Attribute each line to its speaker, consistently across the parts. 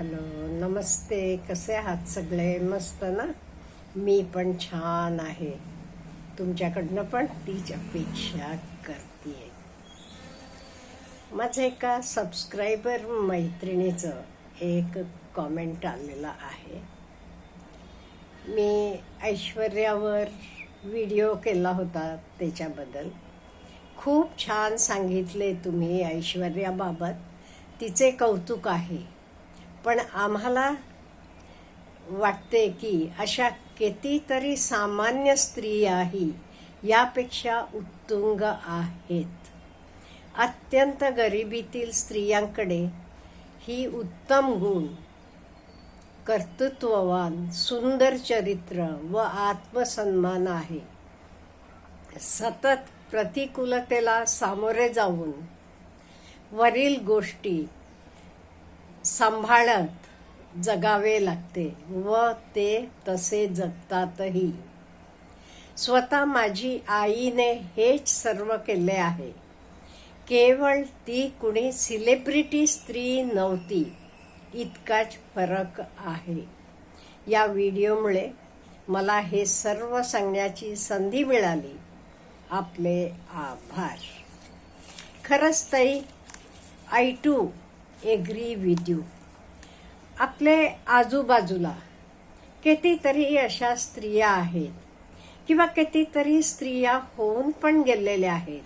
Speaker 1: Hello नमस्ते. कसे आहात सगळे? मस्त ना? मी पण छान आहे. तुमच्याकडनं पण तीच अपेक्षा करते माझं एका सबस्क्रायबर मैत्रिणीचं एक कॉमेंट आलेलं आहे. मी ऐश्वर्यावर व्हिडिओ केला होता त्याच्याबद्दल. खूप छान सांगितले तुम्ही ऐश्वर्याबाबत. तिचे कौतुक आहे. पण आम्हाला वाटते की अशा कितीतरी सामान्य स्त्रियाही यापेक्षा उत्तुंग आहेत. अत्यंत गरिबीतील स्त्रियांकडे ही उत्तम गुण कर्तृत्ववान सुंदर चरित्र व आत्मसन्मान आहे. सतत प्रतिकूलतेला सामोरे जाऊन वरील गोष्टी सांभाळत जगावे लागते व ते तसे जगतातही. स्वतः माझी आईने हेच सर्व केले आहे. केवळ ती कुणी सिलेब्रिटी स्त्री नव्हती इतकाच फरक आहे. या व्हिडिओमुळे मला हे सर्व सांगण्याची संधी मिळाली. आपले आभार. खरंच तरी I too agree with you आपले आजूबाजूला कितीतरी अशा स्त्रिया आहेत किंवा कितीतरी स्त्रिया होऊन पण गेलेल्या आहेत.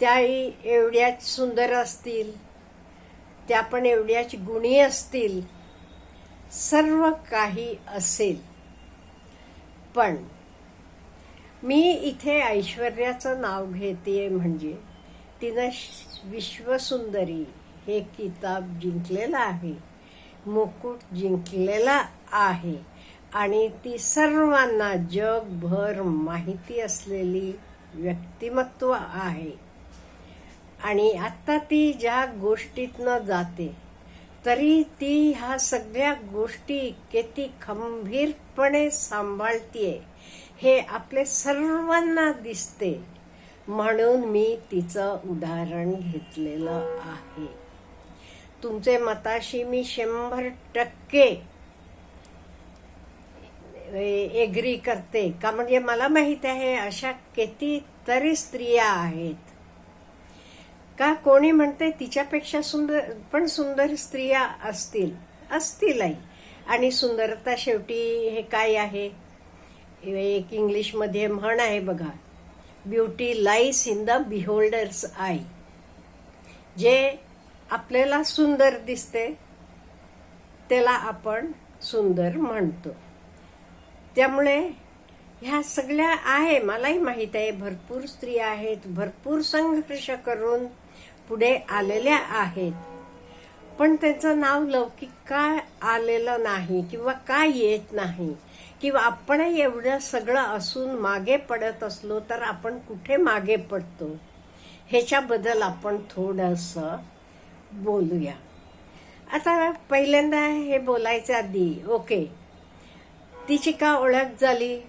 Speaker 1: त्याही एवढ्याच सुंदर असतील त्या पण एवढ्याच गुणी असतील सर्व काही असेल. पण मी इथे ऐश्वर्याचं नाव घेते म्हणजे तिनं विश्वसुंदरी हे किताब जिंकलेलं आहे. मुकुट जिंकलेला आहे. आणि ती सर्वांना जगभर माहिती असलेली व्यक्तिमत्व आहे. आणि आत्ता ती ज्या गोष्टीतनं जाते तरी ती ह्या सगळ्या गोष्टी किती खंबीरपणे सांभाळतीये हे आपले सर्वांना दिसते. म्हणून मी तिचं उदाहरण घेतलेलं आहे. तुमचे मताशी मी शंभर टक्के एग्री करते. का म्हणजे मला माहीत आहे अशा कितीतरी स्त्रिया आहेत. का कोणी म्हणते तिच्यापेक्षा सुंदर पण सुंदर स्त्रिया असतील? असतीलही. आणि सुंदरता शेवटी हे काय आहे? एक इंग्लिशमध्ये म्हण आहे बघा beauty lies in the beholder's eye जे आपल्याला सुंदर दिसते त्याला आपण सुंदर म्हणतो. त्यामुळे ह्या सगळ्या आहे मलाही माहीत आहे भरपूर स्त्रिया आहेत भरपूर संघर्ष करून पुढे आलेल्या आहेत. पण त्यांचं नाव लौकिक का आलेलं नाही किंवा का येत नाही? किंवा आपण एवढं सगळं असून मागे पडत असलो तर आपण कुठे मागे पडतो? ह्याच्याबद्दल आपण थोडस बोलूया. आता पहिल्यांदा हे बोलायचं आधी ओके. तिची का ओळख झाली?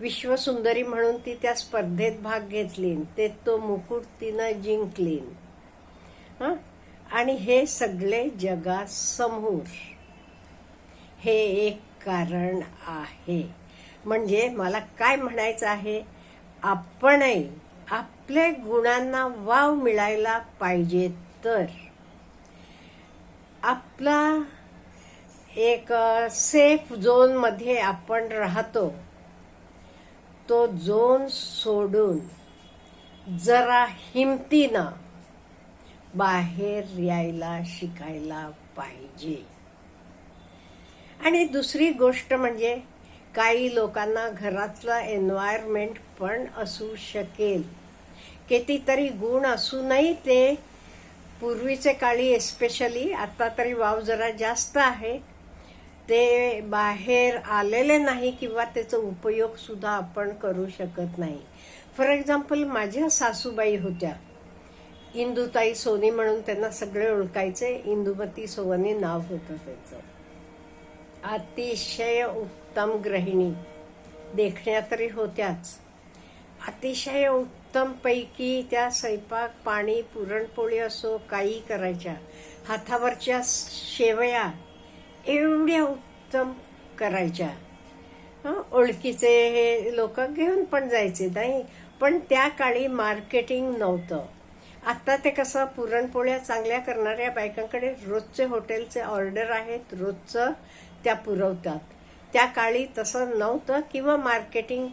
Speaker 1: विश्वसुंदरी म्हणून ती त्या स्पर्धेत भाग घेतली ते तो मुकुट तिनं जिंकलीन. हां? आणि हे सगळे जगासमोर. हे एक कारण आहे. म्हणजे मला काय म्हणायचं आहे? आपणही आपले गुणांना वाव मिळायला पाहिजे तर. आपला एक सेफ झोनमध्ये आपण राहतो. तो झोन सोडून जरा हिमतीनं बाहेर यायला शिकायला पाहिजे. आणि दुसरी गोष्ट म्हणजे काही लोकांना घरातलं एन्व्हायरमेंट पण असू शकेल. कितीतरी गुण असूनही ते पूर्वीचे काळी एस्पेशली आता तरी वाव जरा जास्त आहे. ते बाहेर आलेले नाही किंवा त्याचा उपयोग सुद्धा आपण करू शकत नाही. फॉर एक्झाम्पल माझ्या सासूबाई होत्या. इंदुताई सोनी म्हणून त्यांना सगळे ओळखायचे. इंदुमती सोनी नाव होतं त्याचं. अतिशय उत्तम गृहिणी. देखण्या तरी होत्याच. अतिशय उत्तम पैकी त्या स्वयंपाक पाणी पुरणपोळी असो काही करायच्या. हातावरच्या शेवया एवढ्या उत्तम करायच्या. ओळखीचे हे लोक घेऊन पण जायचे नाही? पण त्या काळी मार्केटिंग नव्हतं. आता ते कसं पुरणपोळ्या चांगल्या करणाऱ्या बायकांकडे रोजचे हॉटेलचे ऑर्डर आहेत रोजचं त्या पुरवतात. त्या काळी तसं नव्हतं किंवा मार्केटिंग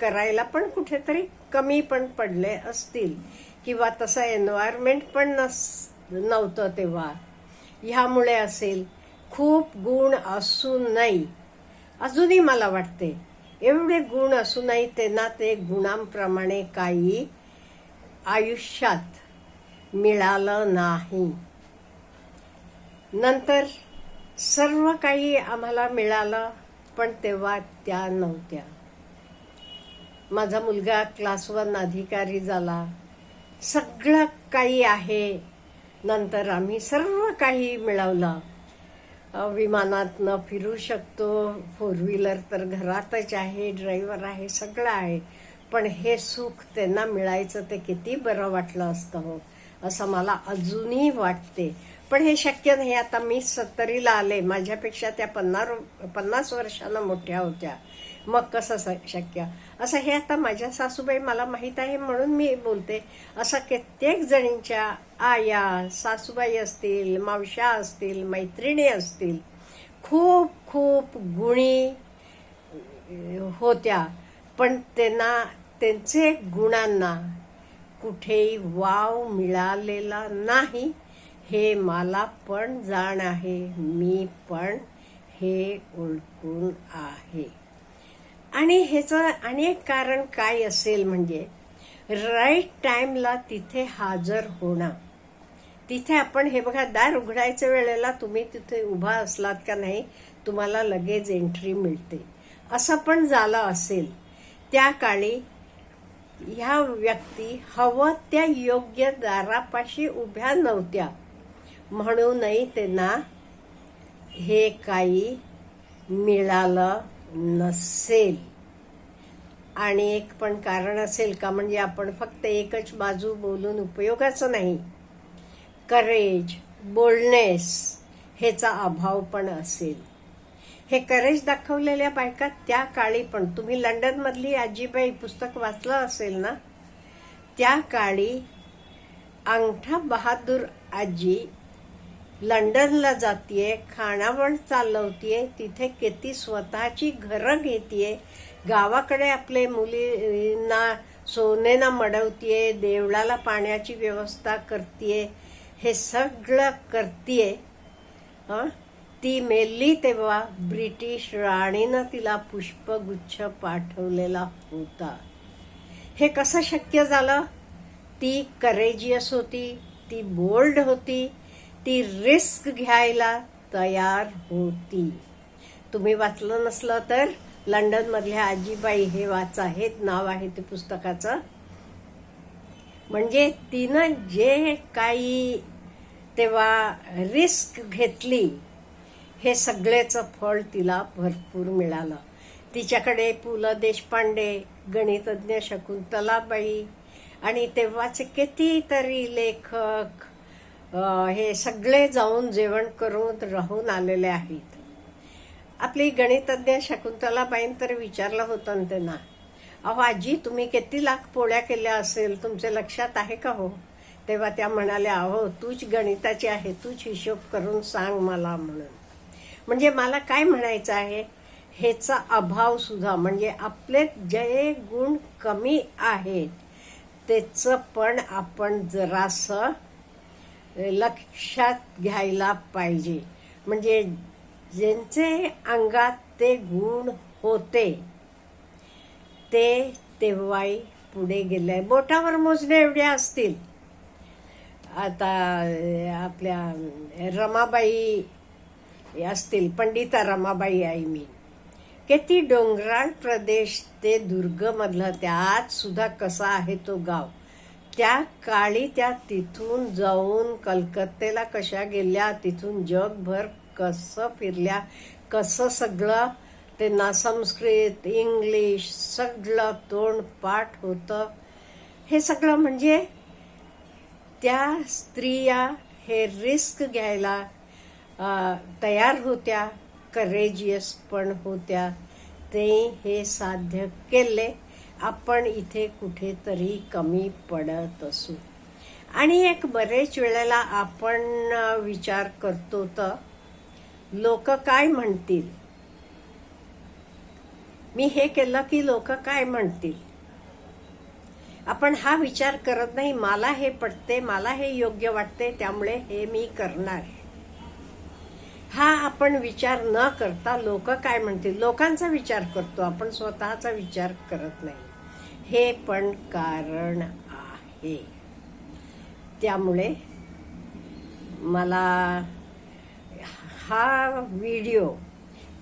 Speaker 1: करायला पण कुठेतरी कमी पण पडले असतील किंवा तसं एन्व्हायरमेंट पण नस नव्हतं तेव्हा. ह्यामुळे असेल. खूप गुण असूनही अजूनही मला वाटते एवढे गुण असूनही त्यांना ते गुणांप्रमाणे काही आयुष्यात मिळालं नाही. नंतर सर्व काही आम्हाला मिळालं पण तेव्हा त्या नव्हत्या. माझा मुलगा क्लास वन अधिकारी झाला. सगळं काही आहे. नंतर आम्ही सर्व काही मिळवलं. अ, विमानात न फिरू शकतो. फोर व्हीलर तर घरातच आहे ड्रायव्हर आहे सगळं आहे. पण हे सुख त्यांना मिळायचं ते किती बरं वाटलं असतं हो असं मला अजूनही वाटते. पण हे शक्य नाही. आता मी सत्तरीला आले. माझ्यापेक्षा त्या पन्नास पन्नास वर्षानं मोठ्या होत्या. मग कसं शक्य? असं हे आता माझ्या सासूबाई मला माहीत आहे म्हणून मी बोलते. असं कित्येक जणींच्या आया सासूबाई असतील मावश्या असतील मैत्रिणी असतील खूप खूप गुणी होत्या. पण त्यांना त्यांचे गुणांना कुठेही वाव मिळालेला नाही. हे मला पण जाण आहे मी पण हे ओळखून आहे. आणि ह्याचं अनेक कारण काय असेल म्हणजे राईट टाईमला तिथे हजर होणं. तिथे आपण हे बघा दार उघडायच्या वेळेला तुम्ही तिथे उभा असलात का नाही तुम्हाला लगेच एंट्री मिळते. असं पण झालं असेल. त्या काळी ह्या व्यक्ती हवं त्या योग्य दारापाशी उभ्या नव्हत्या. म्हणूनही त्यांना हे काही मिळालं नसेल. आणि एक पण कारण असेल का म्हणजे आपण फक्त एकच बाजू बोलून उपयोगाचं नाही. करेज बोलनेस ह्याचा अभाव पण असेल. हे करेज दाखवलेल्या बायका त्या काळी पण तुम्ही लंडनमधली आजीबाई पुस्तक वाचलं असेल ना? त्या काळी अंगठा बहादूर आजी लंडनला जातीये खाणावळ चालवतीये तिथे किती स्वतःची घरं घेतीये गावाकडे आपले मुलींना सोनेना मडवतीये देवळाला पाण्याची व्यवस्था करतीये हे सगळं करतीये. हं? ती मेली तेव्हा ब्रिटिश राणीनं तिला पुष्पगुच्छ पाठवलेला होता. हे कसं शक्य झालं? ती करेजियस होती ती बोल्ड होती ती रिस्क घ्यायला तयार होती. तुम्ही वाचलं नसलं तर लंडनमधल्या आजीबाई हे वाचा हेच नाव आहे ते पुस्तकाचं. म्हणजे तिनं जे काही तेव्हा रिस्क घेतली हे सगळेचं फळ तिला भरपूर मिळालं. तिच्याकडे पु ल देशपांडे गणितज्ञ शकुंतलाबाई आणि तेव्हाचे कितीतरी लेखक हे सगळे जाऊन जेवण करून राहून आलेले आहेत. आपली गणितज्ञ शकुंतलाबाईं तर विचारलं होतं त्यांना अहो आजी तुम्ही किती लाख पोळ्या केल्या असेल? तुमच्या लक्षात आहे का हो? तेव्हा त्या म्हणाल्या अहो तूच गणिताची आहे तूच हिशोब करून सांग मला म्हणून. म्हणजे मला काय म्हणायचं आहे? ह्याचा अभाव सुद्धा म्हणजे आपले जे गुण कमी आहेत त्याचं पण आपण जरासं लक्षात घ्यायला पाहिजे. म्हणजे ज्यांचे अंगात ते गुण होते ते तेव्हाही पुढे गेले. बोटावर मोजणे एवढे असतील. आता आपल्या रमाबाई असतील पंडिता रमाबाई आई मी. किती डोंगराळ प्रदेश ते दुर्गमधलं त्यात सुद्धा कसा आहे तो गाव? त्या काळी त्या तिथून जाऊन कलकत्तेला कशा गेल्या तिथून जगभर कसं फिरल्या कसं सगळं त्यांना संस्कृत इंग्लिश सगळं तोंड पाठ होतं. हे सगळं म्हणजे त्या स्त्रिया हे रिस्क घ्यायला तयार होत्या करेजियस पण होत्या. ते हे साध्य केले. आपण इथे कुठेतरी कमी पडत असू. आणि एक बरेच वेळेला आपण विचार करतो तर लोक काय म्हणतील? मी हे केलं की लोक काय म्हणतील? आपण हा विचार करत नाही मला हे पटते मला हे योग्य वाटते त्यामुळे हे मी करणार. हा आपण विचार न करता लोक काय म्हणतील? लोकांचा विचार करतो आपण स्वतःचा विचार करत नाही. हे पण कारण आहे. त्यामुळे मला हा व्हिडिओ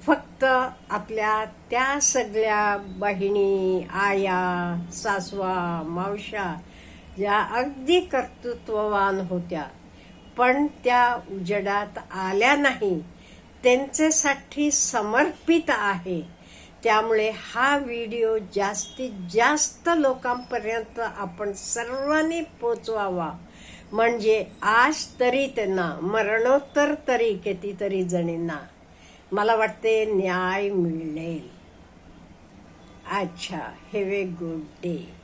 Speaker 1: फक्त आपल्या त्या सगळ्या बहिणी आया सासवा मावशा ज्या अगदी कर्तृत्ववान होत्या. पण त्या उजेडात आल्या नाही. त्यांच्यासाठी समर्पित आहे. त्यामुळे हा व्हिडिओ जास्तीत जास्त लोकांपर्यंत आपण सर्वांनी पोचवावा. म्हणजे आज तरी त्यांना मरणोत्तर तरी कितीतरी जणींना मला वाटते न्याय मिळेल. अच्छा हॅव ए गुड डे